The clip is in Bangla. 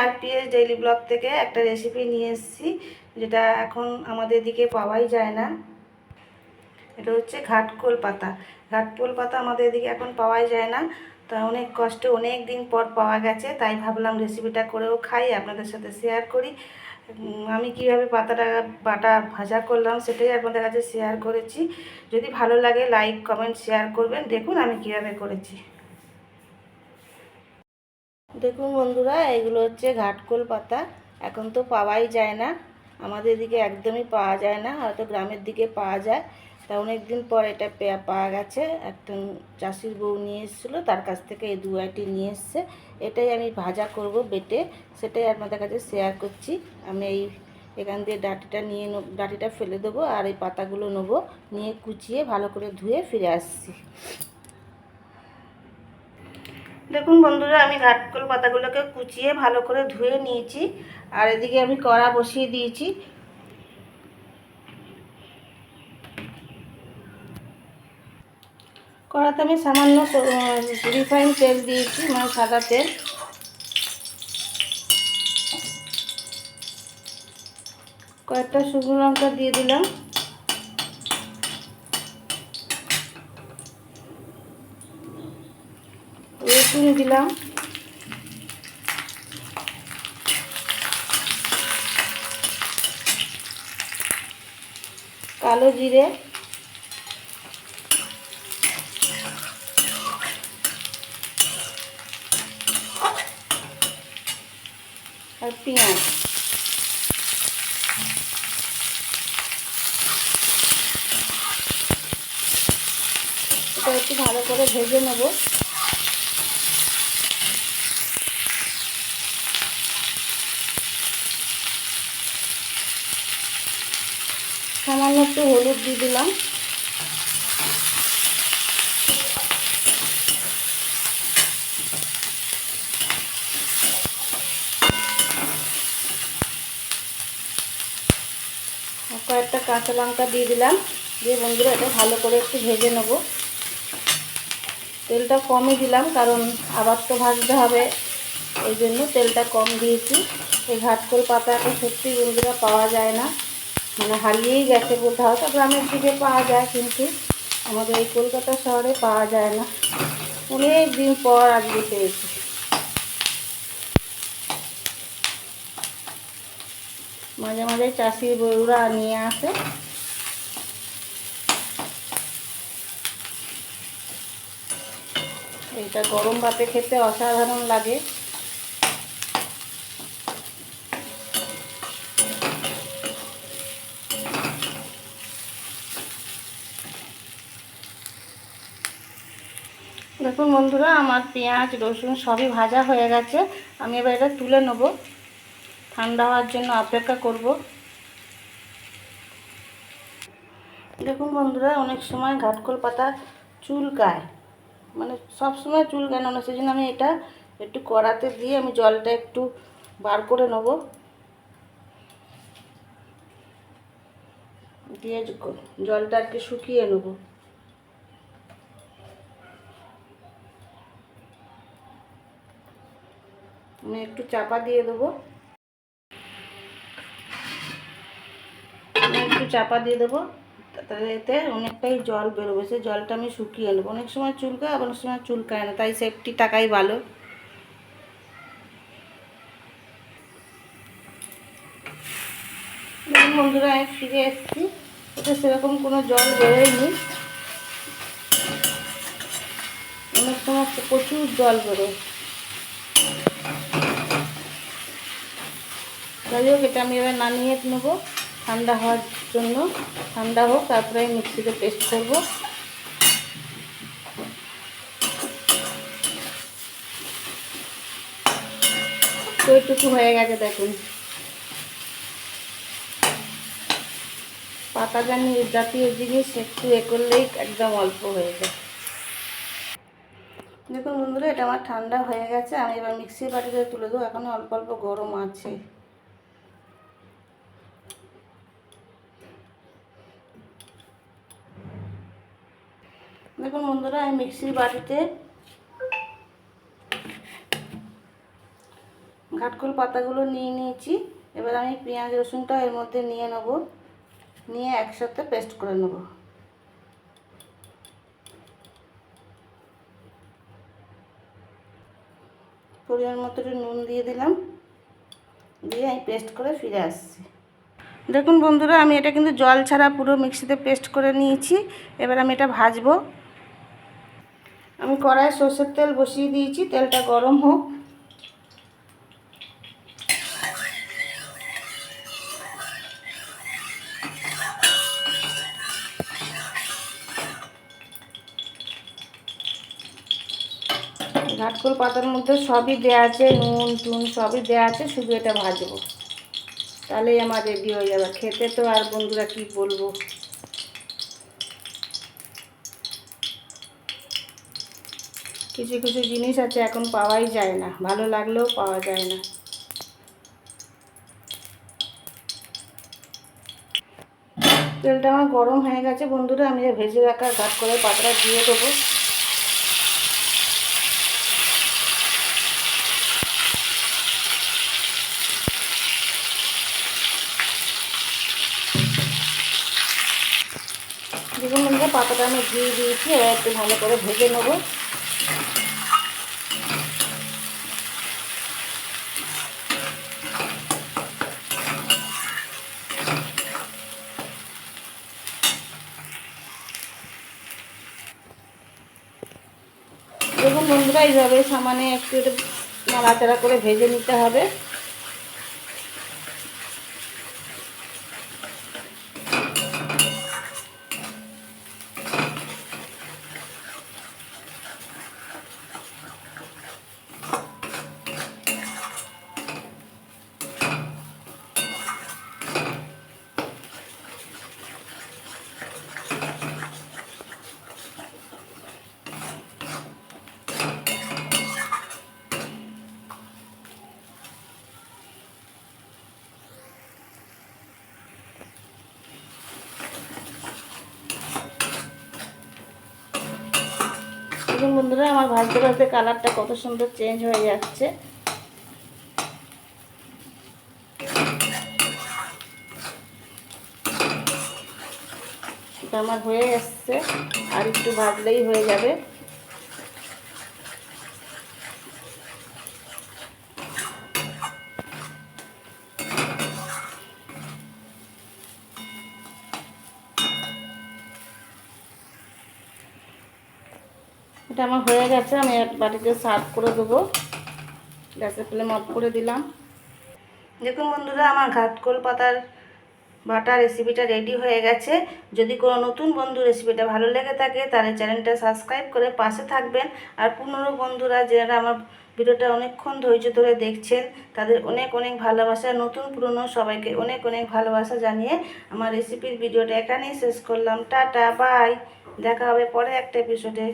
আর পিএস ডেইলি ব্লগ থেকে একটা রেসিপি নিয়ে এসেছি, যেটা এখন আমাদের দিকে পাওয়াই যায় না। এটা হচ্ছে ঘাটকোল পাতা। ঘাটকোল পাতা আমাদের এদিকে এখন পাওয়াই যায় না। তা অনেক কষ্টে অনেক দিন পর পাওয়া গেছে, তাই ভাবলাম রেসিপিটা করেও খাই, আপনাদের সাথে শেয়ার করি। আমি কীভাবে পাতাটা, বাটা ভাজা করলাম সেটাই আপনাদের কাছে শেয়ার করেছি। যদি ভালো লাগে লাইক কমেন্ট শেয়ার করবেন। দেখুন আমি কীভাবে করেছি। দেখুন বন্ধুরা, এগুলো হচ্ছে ঘাটকোল পাতা। এখন তো পাওয়াই যায় না। আমাদের এদিকে একদমই পাওয়া যায় না, হয়তো গ্রামের দিকে পাওয়া যায়। তা অনেক দিন পর এটা পাওয়া গেছে। একটা চাষির বউ নিয়ে এসেছিল, তার কাছ থেকে এই দুয়াটি নিয়ে এসছে। এটাই আমি ভাজা করব বেটে। সেটাই আপনাদের কাছে শেয়ার করছি। আমি এই এখান দিয়ে ডাটিটা নিয়ে ডাটিটা ফেলে দেবো আর এই পাতাগুলো নেব। নিয়ে কুচিয়ে ভালো করে ধুয়ে ফিরে আসছি। দেখুন বন্ধুরা, আমি ঘাটকল পাতাগুলোকে কুচিয়ে ভালো করে ধুয়ে নিয়েছি। আর এদিকে আমি কড়া বসিয়ে দিয়েছি। কড়াতে আমি সামান্য রিফাইন তেল দিয়েছি মানে সাদা তেল। কয়েকটা শুকনো লঙ্কা দিয়ে দিলাম। রসুন দিলাম। কালো জিরে। আর পেঁয়াজ। এটা একটু ভালো করে ভেজে নেব। সামান্য একটু হলুদ দিয়ে দিলাম। কয়েকটা কাঁচা লঙ্কা দিয়ে দিলাম। দিয়ে বন্ধুরা এটা ভালো করে একটু ভেজে নেব। তেলটা কমই দিলাম, কারণ আবার তো ভাজতে হবে। এই জন্য তেলটা কম দিয়েছি। এই ঘাটকোল পাতা এখন সত্যি বন্ধুরা পাওয়া যায় না। মানে হারিয়েই গেছে কোথাও, তো গ্রামের দিকে পাওয়া যায় কিন্তু আমাদের এই কলকাতা শহরে পাওয়া যায় না। অনেক দিন পর আজকে পেয়েছি। মাঝে মাঝে চাষির বউরা নিয়ে আসে। এটা গরম ভাতে খেতে অসাধারণ লাগে। দেখুন বন্ধুরা, আমার পেঁয়াজ, রসুন সবই ভাজা হয়ে গেছে। আমি এবার এটা তুলে নেব। ঠান্ডা হওয়ার জন্য অপেক্ষা করব। দেখুন বন্ধুরা, অনেক সময় ঘাটকল পাতা চুলকায়। মানে সব সময় চুলকায় না, সেই জন্য আমি এটা একটু কড়াতে দিয়ে আমি জলটা একটু বার করে নেব। দিয়ে জলটা আর কি শুকিয়ে নেব। আমি একটু চাপা দিয়ে দেবো। আমি একটু চাপা দিয়ে দেবো। তাহলে এতে অনেকটাই জল বেরোবে। সেই জলটা আমি শুকিয়ে নেব। অনেক সময় চুলকায়, আবার অনেক সময় চুলকায় না। তাই সেফটি টাকাই ভালো। বন্ধুরা ফিরে এসেছি। এতে সেরকম কোনো জল বেরোয়নি। অনেক সময় প্রচুর জল বেরোয়। যাই হোক এটা আমি এবার নামিয়ে নেব। ঠান্ডা হওয়ার জন্য। ঠান্ডা হোক, তারপরে আমি মিক্সিতে পেস্ট করব। তো হয়ে গেছে, দেখুন। পাতা জানি জাতীয় জিনিস, একটু এ করলেই একদম অল্প হয়ে যায়। দেখুন বন্ধুরা, এটা আমার ঠান্ডা হয়ে গেছে। আমি এবার মিক্সির বাটিতে তুলে দেবো। এখনও অল্প অল্প গরম আছে। দেখুন বন্ধুরা আমি মিক্সির বাটিতে ঘাটকোল পাতাগুলো নিয়ে নিয়েছি। এবার আমি পেঁয়াজ রসুনটা এর মধ্যে নিয়ে নেব। নিয়ে একসাথে পেস্ট করে নেব। পরিমাণ মতো একটু নুন দিয়ে দিলাম। দিয়ে আমি পেস্ট করে ফিরে আসছি। দেখুন বন্ধুরা, আমি এটা কিন্তু জল ছাড়া পুরো মিক্সিতে পেস্ট করে নিয়েছি। এবার আমি এটা ভাজবো। আমি কড়াইয়ে সর্ষের তেল বসিয়ে দিয়েছি, তেলটা গরম হোক। ঘাটকোল পাতার মধ্যে সবই দেওয়া আছে, নুন, টুন সবই দেওয়া আছে, শুধু এটা ভাজবো। তাহলেই আমার রেডি হয়ে যাবে। খেতে তো আর বন্ধুরা কি বলব? কিছু কিছু জিনিস আছে এখন পাওয়াই যায় না। ভালো লাগলেও পাওয়া যায় না। তেলটা আমার গরম হয়ে গেছে। বন্ধুরা, আমি ভেজে রাখা ঘাট করে পাতাটা দিয়ে দেবো। বন্ধুরা পাতাটা আমি দিয়ে দিয়েছি। এবার একটু ভালো করে ভেজে নেব। দেখুন হবে সামানে একটু নাড়াচাড়া করে ভেজে নিতে হবে। দেখুন বন্ধুরা, আমার ভাজতে ভাজতে কালারটা কত সুন্দর চেঞ্জ হয়ে যাচ্ছে। আমার হয়ে এসছে, আর একটু ভাজলেই হয়ে যাবে। এটা আমার হয়ে গেছে, আমি এক বাটিতে সার্ভ করে দেবো। গ্যাসের ফ্লেম অফ করে দিলাম। দেখুন বন্ধুরা, আমার ঘাটকোল পাতার বাটা রেসিপিটা রেডি হয়ে গেছে। যদি কোনো নতুন বন্ধু রেসিপিটা ভালো লেগে থাকে, তাহলে চ্যানেলটা সাবস্ক্রাইব করে পাশে থাকবেন। আর পুনরো বন্ধুরা, যারা আমার ভিডিওটা অনেকক্ষণ ধৈর্য ধরে দেখছেন, তাদের অনেক অনেক ভালোবাসা। নতুন পুরনো সবাইকে অনেক অনেক ভালোবাসা জানিয়ে আমার রেসিপির ভিডিওটা এখানেই শেষ করলাম। টাটা বাই দেখা হবে পরে একটা এপিসোডে